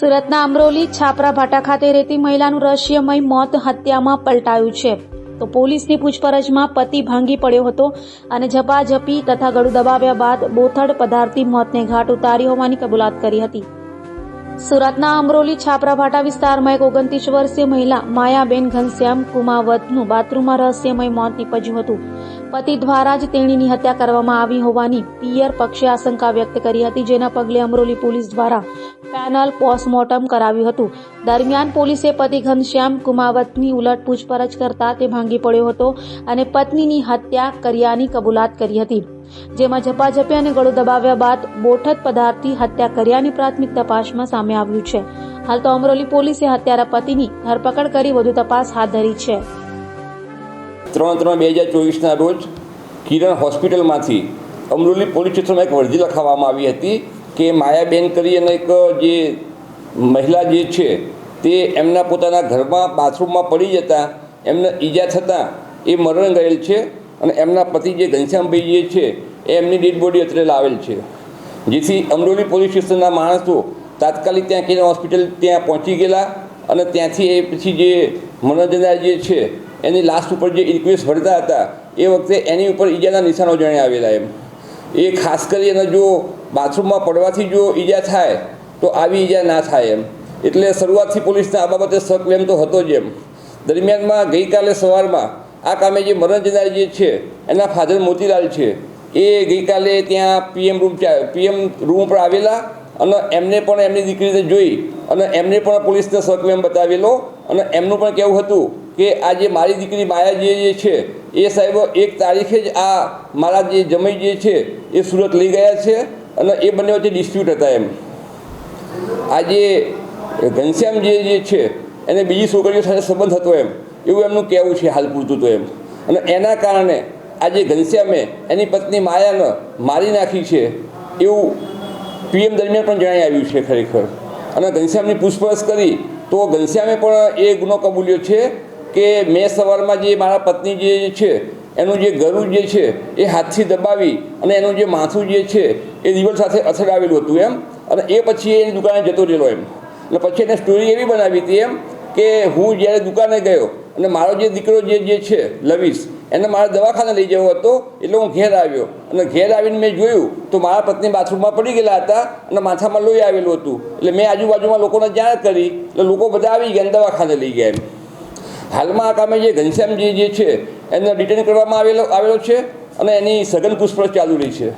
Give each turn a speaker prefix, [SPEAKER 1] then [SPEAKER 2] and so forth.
[SPEAKER 1] સુરતના અમરોલી છાપરા ભાટા ખાતે રહેતી મહિલાનું રહસ્યમય મોત હત્યામાં પલટાયું છે. તો પોલીસની પૂછપરછમાં પતિ ભાંગી પડ્યો હતો અને ઝપાઝપી તથા ગળું દબાવ્યા બાદ બોથડ પધારતી મોતને ઘાટ ઉતારી હોવાની કબૂલાત કરી હતી. સુરતના અમરોલી છાપરા ભાટા વિસ્તારમાં એક ઓગણત્રીસ વર્ષીય મહિલા માયાબેન ઘનશ્યામ કુમાવતનું બાથરૂમમાં રહસ્યમય મોત નીપજ્યું હતું. પતિ દ્વારા જ તેણીની હત્યા કરવામાં આવી હોવાની પિયર પક્ષે આશંકા વ્યક્ત કરી હતી, જેના પગલે અમરોલી પોલીસ દ્વારા પેનલ પોસ્ટમોર્ટમ કરાવ્યું હતું. દરમિયાન પોલીસે પતિ ઘનશ્યામ કુમાવતની ઉલટ પૂછપરછ કરતા તે ભાંગી પડ્યો હતો અને પત્નીની હત્યા કર્યાની કબૂલાત કરી હતી. જેમાં ઝપાઝપી અને ગળો દબાવ્યા બાદ બોઠત પદાર્થથી હત્યા કર્યાની પ્રાથમિક તપાસમાં સામે આવ્યું છે. હાલ તો અમરોલી પોલીસે હત્યારા પતિની ધરપકડ કરી વધુ તપાસ હાથ ધરી છે.
[SPEAKER 2] ત્રણ ત્રણ બે હજાર ચોવીસના રોજ કિરણ હોસ્પિટલમાંથી અમરોલી પોલીસ સ્ટેશનમાં એક અરજી લખાવવામાં આવી હતી કે માયાબેન કરી અને એક, જે મહિલા જે છે, તે એમના પોતાના ઘરમાં બાથરૂમમાં પડી જતા, એમને ઈજા થતાં એ મરણ ગયેલ છે અને એમના પતિ જે ઘનશ્યામભાઈ જે છે, એ એમની ડેડ બોડી અત્યારે લાવેલ છે. જેથી અમરોલી પોલીસ સ્ટેશનના માણસો તાત્કાલિક ત્યાં કિરણ હોસ્પિટલ ત્યાં પહોંચી ગયેલા અને ત્યાંથી એ પછી જે મનોજના જે છે એની લાસ્ટ ઉપર જે ઇન્ક્વેસ્ટ ભરતા હતા, એ વખતે એની ઉપર ઈજાના નિશાનો જણે આવેલા એમ. એ ખાસ કરી અને જો બાથરૂમમાં પડવાથી જો ઈજા થાય, તો આવી ઈજા ના થાય એમ. એટલે શરૂઆતથી પોલીસને આ બાબતે શક તો હતો જ એમ. દરમિયાનમાં ગઈકાલે સવારમાં આ કામે જે મરણ જનાર જે છે, એના ફાધર મોતીલાલ છે, એ ગઈકાલે ત્યાં પીએમ રૂમ પીએમ રૂમ ઉપર આવેલા અને એમને પણ એમની દીકરીને જોઈ અને એમને પણ પોલીસને શકવેમ બતાવેલો અને એમનું પણ કહેવું હતું કે આ જે મારી દીકરી માયા જે છે, એ સાહેબ એક તારીખે જ આ મારા જે જમાઈ જે છે, એ સુરત લઈ ગયા છે અને એ બંને વચ્ચે ડિસ્પ્યુટ હતા એમ. આ જે ઘનશ્યામ જે જે છે, એને બીજી છોકરીઓ સાથે સંબંધ હતો એમ. એવું એમનું કહેવું છે હાલ પૂરતું તો એમ. અને એના કારણે આજે ઘનશ્યામે એની પત્ની માયાને મારી નાખી છે, એવું પીએમ દરમિયાન પણ જણાઈ આવ્યું છે ખરેખર. અને ઘનશ્યામની પૂછપરછ કરી, તો ઘનશ્યામે પણ એ ગુનો કબૂલ્યો છે કે મેં સવારમાં જે મારા પત્ની જે છે, એનું જે ગરું જે છે, એ હાથથી દબાવી અને એનું જે માથું જે છે, એ દિવસ સાથે અથડાવેલું હતું એમ. અને એ પછી એની દુકાને જતો રહેલો એમ. એટલે પછી એને સ્ટોરી એવી બનાવી હતી એમ કે હું જ્યારે દુકાને ગયો અને મારો જે દીકરો જે જે છે લવીશ એને મારે દવાખાને લઈ જવો હતો, એટલે હું ઘેર આવ્યો. અને ઘેર આવીને મેં જોયું તો મારા પત્ની બાથરૂમમાં પડી ગયેલા હતા અને માથામાં લોહી આવેલું હતું. એટલે મેં આજુબાજુમાં લોકોને જાણ કરી, એટલે લોકો બધા આવી ગયા દવાખાને લઈ ગયા એમ. હાલમાં આ કામે જે ઘનશ્યામજી જે છે, એને ડિટેન કરવામાં આવેલો આવેલો છે અને એની સઘન પૂછપરછ ચાલુ રહી છે.